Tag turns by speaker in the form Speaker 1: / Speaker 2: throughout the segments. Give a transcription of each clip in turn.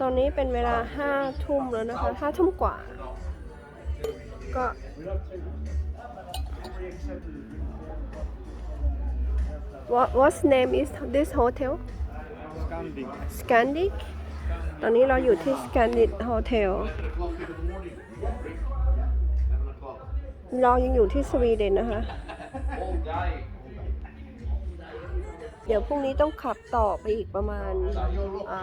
Speaker 1: ตอนนี้เป็นเวลาห้าทุ่มแล้วนะคะห้าทุ่มกว่า ก็ What what's name is this hotel
Speaker 2: Scandic.
Speaker 1: Scandic ตอนนี้เราอยู่ที่ Scandic Hotel เรายังอยู่ที่สวีเดนนะคะ เดี๋ยวพรุ่งนี้ต้องขับต่อไปอีกประมาณอ่า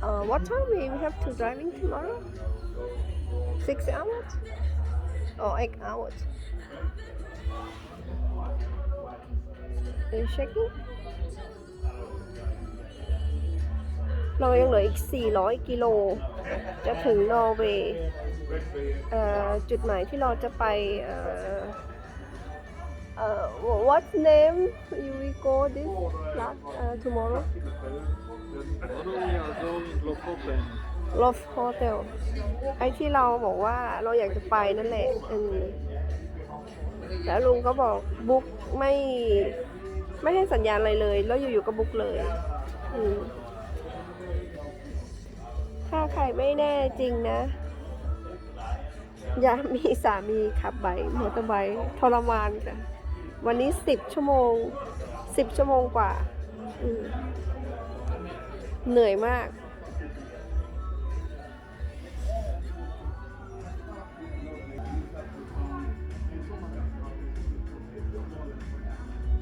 Speaker 1: เอ่อ what time we have to driving tomorrow six hours or eight hours Are you checking เรายังเหลืออีก 400 กิโล จะถึงนอร์เวย์จุดหมายที่เราจะไปเอ่อเอ่อ what name you will go this last uh, tomorrow
Speaker 2: open
Speaker 1: Love Hotel ไอ้ที่เราบอกว่าเราอยากจะไปนั่นแหละอืมแล้วลุงก็บอกบุ๊กไม่ไม่ให้สัญญาณอะไรเลย แล้วอยู่ๆก็บุ๊กเลย อืมถ้าใครไม่แน่จริงนะ อย่ามีสามีขับไบค์มอเตอร์ไบค์ทรมานค่ะ วันนี้สิบชั่วโมงสิบชั่วโมงกว่า เหนื่อยมาก